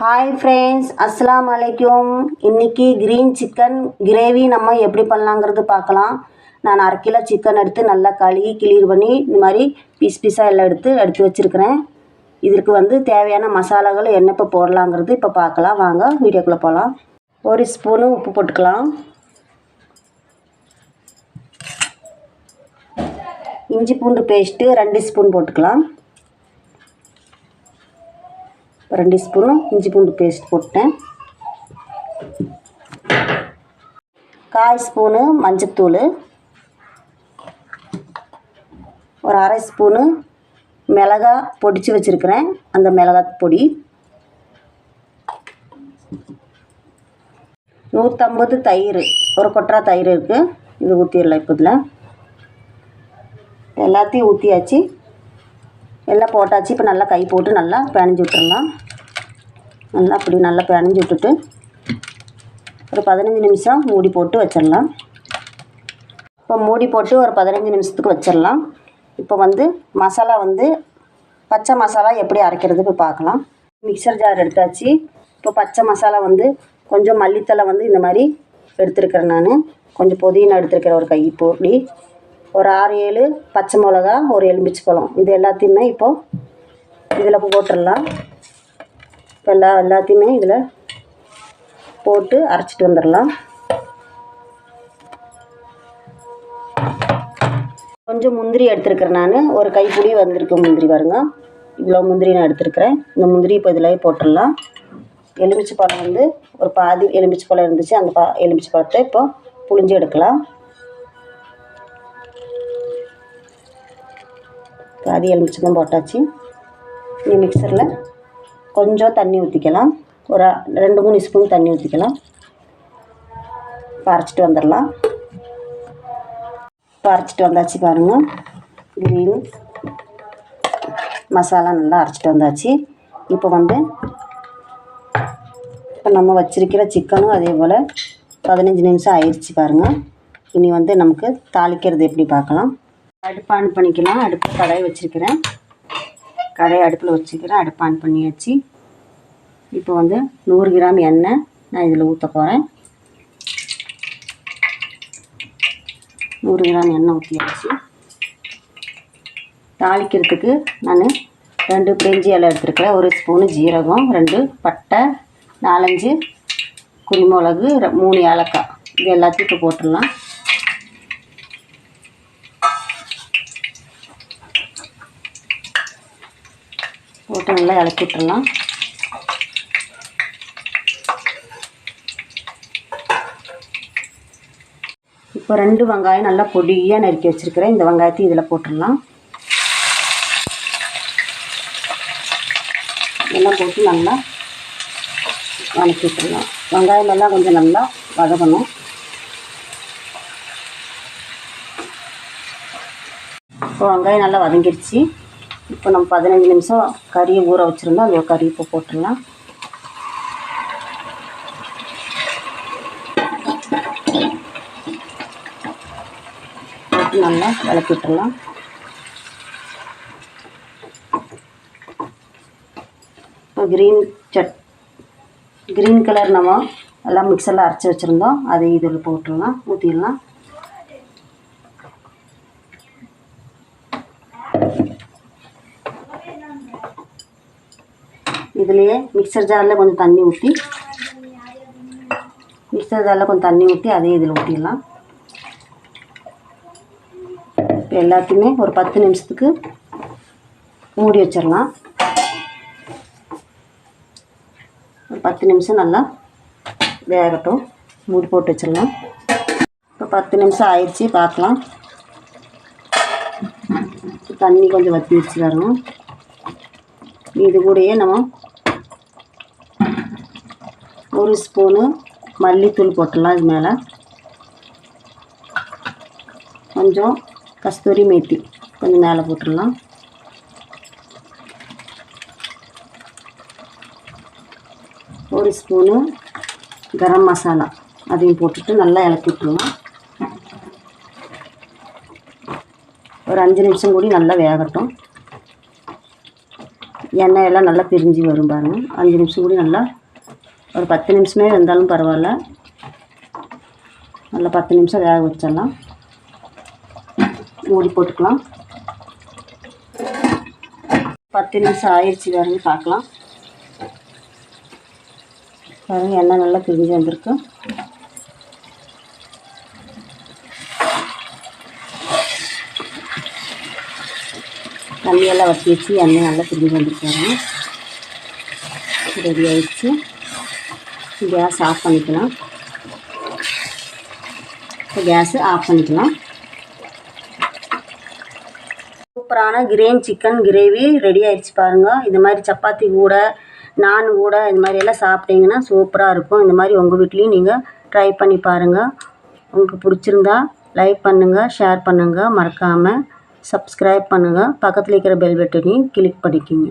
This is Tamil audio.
ஹாய் ஃப்ரெண்ட்ஸ் அஸ்லாம் வலைக்கும் இன்றைக்கி க்ரீன் சிக்கன் கிரேவி நம்ம எப்படி பண்ணலாங்கிறது பார்க்கலாம். நான் அரை கிலோ சிக்கன் எடுத்து நல்லா கழுவி கிளீர் பண்ணி இந்த மாதிரி பீஸ் பீஸாக எல்லாம் எடுத்து எடுத்து வச்சுருக்கிறேன். இதற்கு வந்து தேவையான மசாலாகள் என்னப்போ போடலாங்கிறது இப்போ பார்க்கலாம். வாங்க வீடியோக்குள்ளே போகலாம் ஒரு ஸ்பூனு உப்பு போட்டுக்கலாம். இஞ்சி பூண்டு பேஸ்ட்டு ரெண்டு ஸ்பூன் போட்டுக்கலாம். ரெண்டு ஸ்பூனும் இஞ்சி பூண்டு பேஸ்ட் போட்டேன். கால் ஸ்பூனு மஞ்சத்தூள். ஒரு அரை ஸ்பூனு மிளகா பொடிச்சு வச்சுருக்கிறேன். அந்த மிளகா பொடி. நூற்றம்பது தயிர் ஒரு கொட்டரா தயிர் இருக்குது இது ஊற்றிடலாம் இப்போ இதில் எல்லாத்தையும் ஊற்றியாச்சு எல்லாம் போட்டாச்சு. இப்போ நல்லா கை போட்டு நல்லா பிணைஞ்சி விட்டுருங்க நல்லா அப்படி நல்லா பிணைஞ்சு விட்டுட்டு ஒரு பதினஞ்சு நிமிஷம் மூடி போட்டு வச்சிடலாம். இப்போ மூடி போட்டு ஒரு பதினஞ்சு நிமிஷத்துக்கு வச்சிடலாம். இப்போ வந்து மசாலா வந்து பச்சை மசாலா எப்படி அரைக்கிறது இப்போ பார்க்கலாம். மிக்சர் ஜார் எடுத்தாச்சு. இப்போ பச்சை மசாலா வந்து கொஞ்சம் மல்லித்தலை வந்து இந்த மாதிரி எடுத்துருக்கிறேன் நான். கொஞ்சம் புதினா எடுத்துருக்கிறேன் ஒரு கை பொடி. ஒரு ஆறு ஏழு பச்சை மிளகா ஒரு எலுமிச்சை பழம். இது எல்லாத்தையுமே இப்போது இதில் போட்டுடலாம். இப்போ எல்லா எல்லாத்தையுமே இதில் போட்டு அரைச்சிட்டு வந்துடலாம். கொஞ்சம் முந்திரி எடுத்துருக்கிறேன் நான். ஒரு கைப்பிடி வந்திருக்கு முந்திரி பாருங்க. இவ்வளோ முந்திரி நான் எடுத்துருக்கிறேன். இந்த முந்திரி இப்போ இதில் போட்டுடலாம். எலுமிச்சை பழம் வந்து ஒரு பாதி எலுமிச்சை பழம் இருந்துச்சு. அந்த பா எலுமிச்சை பழத்தை இப்போ புழிஞ்சு எடுக்கலாம். பாதி எலுமிச்சம்பழம் போட்டாச்சு. நீ மிக்சரில் கொஞ்சம் தண்ணி ஊற்றிக்கலாம் ஒரு ரெண்டு மூணு ஸ்பூன் தண்ணி ஊற்றிக்கலாம் பறச்சிட்டு வந்துடலாம். இப்போ வந்தாச்சு பாருங்கள் க்ரீன் மசாலா நல்லா அரைச்சிட்டு வந்தாச்சு. இப்போ வந்து இப்போ நம்ம வச்சுருக்கிற சிக்கனும் அதே போல் பதினஞ்சு நிமிஷம் ஆயிடுச்சு பாருங்கள் இனி வந்து நமக்கு தாளிக்கிறது எப்படி பார்க்கலாம். அடுப்பு ஆன் பண்ணிக்கலாம். அடுப்பு கடாய் வச்சுருக்கிறேன். கடாய் அடுப்பில் வச்சுக்கிறேன் அடுப்பு ஆன் பண்ணியாச்சு. இப்போ வந்து நூறு கிராம் எண்ணெய் நான் இதில் ஊற்ற போகிறேன் நூறு கிராம் எண்ணெய் ஊற்றியாச்சு தாளிக்கிறதுக்கு நான் ரெண்டு பிரிஞ்சி இலை எடுத்துருக்கிறேன். ஒரு ஸ்பூனு ஜீரகம் ரெண்டு பட்டை நாலஞ்சு குருமிளகு ரெ- மூணு ஏலக்காய். இது எல்லாத்தையும் இப்போ போட்டுடலாம். போட்டு நல்லா இலக்கி விட்டுறலாம் இப்போ ரெண்டு வெங்காயம் நல்லா பொடியாக நறுக்கி வச்சுருக்கிறேன். இந்த வெங்காயத்தையும் இதில் போட்டுடலாம். எல்லாம் போட்டு நல்லா வதக்கி விட்டுறலாம் வெங்காயம் எல்லாம் கொஞ்சம் நல்லா வதகணும் இப்போ வெங்காயம் நல்லா வதங்கிடுச்சு. இப்போ நம்ம பதினஞ்சு நிமிஷம் கறியை ஊற வச்சுருந்தோம். அந்த கறி இப்போ போட்டுடலாம். போட்டு நல்லா விளக்கி விட்டுறலாம் இப்போ க்ரீன் சட் க்ரீன் கலர் நம்ம எல்லாம் மிக்சரில் அரைச்சி வச்சுருந்தோம். அதை இதில் போட்டுடலாம். ஊற்றிடலாம் இதுலேயே மிக்சர் ஜாரில் கொஞ்சம் தண்ணி ஊற்றி மிக்சர் ஜாரில் கொஞ்சம் தண்ணி ஊற்றி அதையும் இதில் ஊற்றிடலாம் இப்போ எல்லாத்தையுமே ஒரு பத்து நிமிஷத்துக்கு மூடி வச்சிடலாம். ஒரு பத்து நிமிஷம் நல்லா வேகட்டும். மூடி போட்டு வச்சிடலாம். இப்போ பத்து நிமிஷம் ஆயிடுச்சு பார்க்கலாம். தண்ணி கொஞ்சம் வற்றி வச்சுக்கணும் இது கூடயே நம்ம ஒரு ஸ்பூனு மல்லித்தூள் போட்டுடலாம் இது மேலே. கொஞ்சம் கஸ்தூரி மேத்தி கொஞ்சம் மேலே போட்டுடலாம். ஒரு ஸ்பூனு கரம் மசாலா அதையும் போட்டுட்டு நல்லா இலக்கி விட்ருவோம் ஒரு அஞ்சு நிமிஷம் கூடி நல்லா வேகட்டும். எண்ணெய் எல்லாம் நல்லா பிரிஞ்சு வரும் பாருங்கள் அஞ்சு நிமிஷம் கூட நல்லா ஒரு பத்து நிமிஷமே வந்தாலும் பரவாயில்ல. நல்லா பத்து நிமிஷம் வேக வச்சிடலாம். மூடி போட்டுக்கலாம். பத்து நிமிஷம் ஆயிடுச்சு பாருங்க பார்க்கலாம். வேறு எண்ணெய் நல்லா பிரிஞ்சு வந்திருக்கு. தண்ணியெல்லாம் வற்றி வச்சு எண்ணெய் நல்லா பிரிஞ்சு வந்திருக்காங்க ரெடி ஆயிடுச்சு. கேஸ் ஆஃப் பண்ணிக்கலாம் இப்போ கேஸு ஆஃப் பண்ணிக்கலாம் சூப்பரான கிரேன் சிக்கன் கிரேவி ரெடி ஆயிடுச்சு பாருங்கள் இந்த மாதிரி சப்பாத்தி கூட நான் கூட இந்த மாதிரி எல்லாம் சாப்பிட்டீங்கன்னா சூப்பராக இருக்கும் இந்த மாதிரி உங்கள் வீட்லேயும் நீங்கள் ட்ரை பண்ணி பாருங்கள் உங்களுக்கு பிடிச்சிருந்தா லைக் பண்ணுங்கள் ஷேர் பண்ணுங்கள் மறக்காமல் சப்ஸ்கிரைப் பண்ணுங்கள் பக்கத்தில் இருக்கிற பெல் பட்டனையும் கிளிக் பண்ணிக்கிங்க